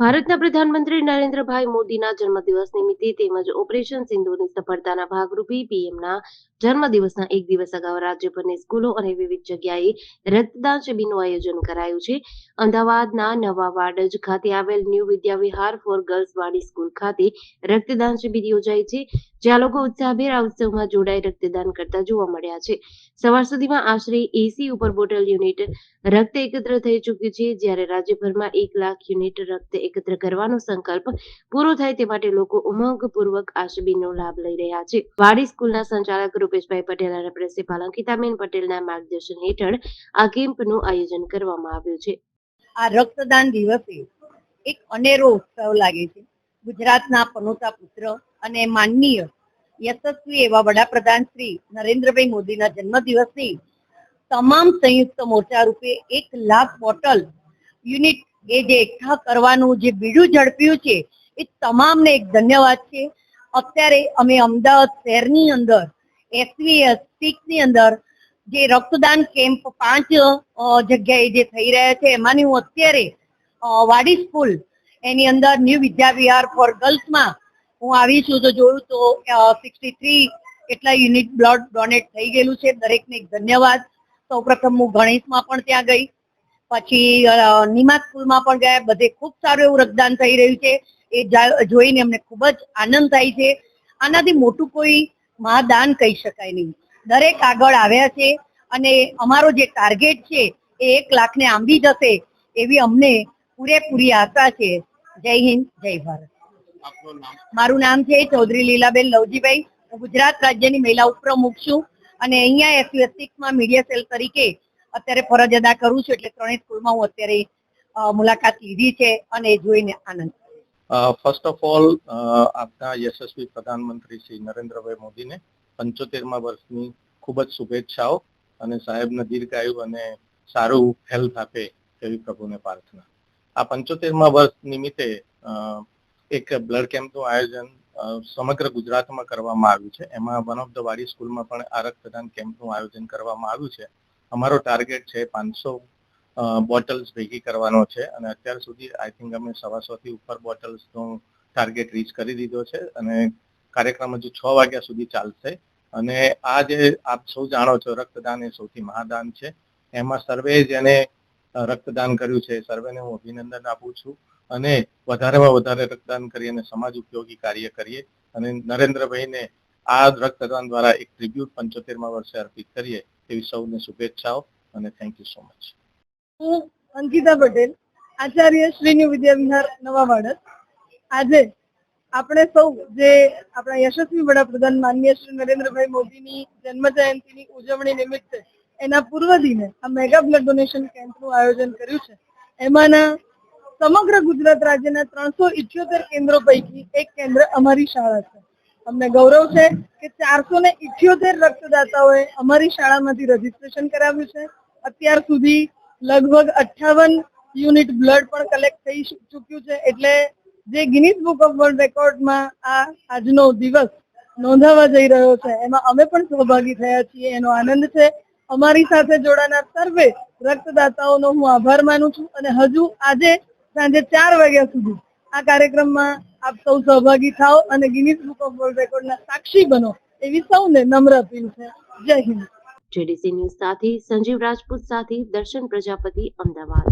ભારતના પ્રધાનમંત્રી નરેન્દ્રભાઈ મોદીના જન્મદિવસ નિમિત્તે તેમજ ઓપરેશન સિંધુની સફળતાના ભાગરૂપે પીએમના જન્મદિવસના એક દિવસ અગાઉ રાજ્યભરની સ્કૂલો અને વિવિધ જગ્યાએ રક્તદાન શિબિરનું આયોજન કરાયું છે. અમદાવાદના નવા વાડજ ખાતે આવેલ New Vidya Vihar for girls Wadi school ખાતે રક્તદાન શિબિર યોજાઈ છે. જ્યાં લોકો ઉત્સાહભેર આ ઉત્સવમાં જોડાઈ રક્તદાન કરતા જોવા મળ્યા છે. સવાર સુધીમાં આશરે એસી ઉપર બોટલ યુનિટ રક્ત એકત્ર થઈ ચૂક્યું છે. જ્યારે રાજ્યભરમાં એક લાખ યુનિટ રક્ત એકત્ર કરવાનો સંકલ્પ પૂરો થાય તે માટે લોકો ઉમંગપૂર્વક આ શિબિરનો લાભ લઈ રહ્યા છે. વાડી સ્કૂલના સંચાલક રૂપેશભાઈ પટેલ અને પ્રિન્સિપાલ અંકિતાબેન પટેલના માર્ગદર્શન હેઠળ આ કેમ્પનું આયોજન કરવામાં આવ્યું છે. આ રક્તદાન દિવસે એક અનેરો ઉત્સવ લાગે છે. ગુજરાતના પનોતા પુત્ર અને માનનીય યશસ્વી એવા વડાપ્રધાન શ્રી નરેન્દ્રભાઈ મોદીના જન્મદિવસની તમામ સંયુક્ત મોરચા રૂપે એક લાખ બોટલ યુનિટ એ જે એકઠા કરવાનું જે બીડું ઝડપ્યું છે, એ તમામને એક ધન્યવાદ છે. અત્યારે અમે અમદાવાદ શહેરની અંદર એસવીએસ સિક્સની અંદર જે રક્તદાન કેમ્પ પાંચ જગ્યાએ જે થઈ રહ્યા છે, એમાંની હું અત્યારે વાડી સ્કૂલ એની અંદર ન્યૂ વિદ્યા વિહાર ફોર ગર્લ્સમાં હું આવી છું તો જોયું તો સિક્સટી થ્રી એટલા યુનિટ બ્લડ ડોનેટ થઈ ગયેલું છે. દરેકને ધન્યવાદ. સૌપ્રથમ હું ગણેશમાં પણ ત્યાં ગઈ. પછી નિમા સ્કૂલમાં પણ ગયા. બધે ખૂબ સારું એવું રક્તદાન થઈ રહ્યું છે. એ જોઈને અમને ખૂબ જ આનંદ થાય છે. આનાથી મોટું કોઈ મહાદાન કહી શકાય નહીં. દરેક આગળ આવ્યા છે અને અમારો જે ટાર્ગેટ છે એ એક લાખને આંબી જશે એવી અમને પૂરેપૂરી આશા છે. જય હિન્દ, જય ભારત. મારું નામ છે ચૌધરી લીલાબેન લવજીભાઈ. હું ગુજરાત રાજ્યની મહિલા ઉપપ્રમુખ છું અને અહીંયા એસયુએસ મીડિયા સેલ તરીકે અત્યારે ફરજ અદા કરું છું એટલે ત્રણેય સ્કૂલમાં હું અત્યારે મુલાકાત લીધી છે અને જોઈને આનંદ ફર્સ્ટ ઓફ ઓલ આપના યશસ્વી પ્રધાનમંત્રી શ્રી નરેન્દ્રભાઈ મોદીને પંચોતેરમા વર્ષની ખૂબ જ શુભેચ્છાઓ અને સાહેબને દીર્ઘાયુ અને સારું હેલ્થ આપે એવી પ્રભુને પ્રાર્થના. આ પંચોતેરમા વર્ષ નિમિત્તે એક બ્લડ કેમ્પનું આયોજન સમગ્ર ગુજરાતમાં કરવામાં આવ્યું છે. એમાં વન ઓફ ધ વાડી સ્કૂલમાં પણ આ રક્તદાન કેમ્પનું આયોજન કરવામાં આવ્યું છે. અમારો ટાર્ગેટ છે પાંચસો બોટલ્સ ભેગી કરવાનો છે અને અત્યાર સુધી આઈ થિંક અમે સવાસોથી ઉપર બોટલ્સનો ટાર્ગેટ રીચ કરી દીધો છે અને કાર્યક્રમ હજુ છ વાગ્યા સુધી ચાલશે. અને આ જે આપ સૌ જાણો છો, રક્તદાન એ સૌથી મહાદાન છે. એમાં સર્વે જેને રક્તદાન કર્યું છે. સર્વેને હું અભિનંદન આપું છું અને વધારેમાં વધારે રક્તદાન કરી અને સમાજ ઉપયોગી કાર્ય કરીએ અને નરેન્દ્રભાઈને આ રક્તદાન દ્વારા એક ટ્રીબ્યુટ પંચોતેરમા વર્ષે અર્પિત કરીએ તેવી સૌને શુભેચ્છાઓ અને થેન્ક યુ સો મચ હું અંકિતા પટેલ, આચાર્ય શ્રીની વિદ્યા વિહાર નવા વાડત આજે આપણે સૌ જે આપણા યશસ્વી વડાપ્રધાન માનનીય શ્રી નરેન્દ્રભાઈ મોદીની જન્મ જયંતિની ઉજવણી નિમિત્તે એના પૂર્વ દિને આ મેગા બ્લડ ડોનેશન કેમ્પનું આયોજન કર્યું છે. એમાંના સમગ્ર ગુજરાત રાજ્યના ત્રણસો ઇઠ્યોતેર કેન્દ્રો પૈકી એક કેન્દ્ર અમારી શાળા છે. અમને ગૌરવ છે કે ચારસો ને ઇઠ્યોતેર રક્તદાતાઓએ અમારી શાળામાંથી રજીસ્ટ્રેશન કરાવ્યું છે. અત્યાર સુધી લગભગ અઠ્ઠાવન યુનિટ બ્લડ પણ કલેક્ટ થઈ ચૂક્યું છે. એટલે જે ગિનિસ બુક ઓફ વર્લ્ડ રેકોર્ડમાં આ આજનો દિવસ નોંધાવા જઈ રહ્યો છે, એમાં અમે પણ સહભાગી થયા છીએ. એનો આનંદ છે અમારી સાથે જોડાનાર સર્વે રક્તદાતાઓનો હું આભાર માનું છું અને હજુ આજે સાંજે ચાર વાગ્યા સુધી આ કાર્યક્રમમાં આપ સૌ સહભાગી થાઓ અને ગિનિસ બુક ઓફ વર્લ્ડ રેકોર્ડના સાક્ષી બનો એવી સૌને નમ્ર અપીલ છે. જય હિન્દ. જેડીસી ન્યૂઝ સાથે સંજીવ રાજપૂત સાથે દર્શન પ્રજાપતિ અમદાવાદ.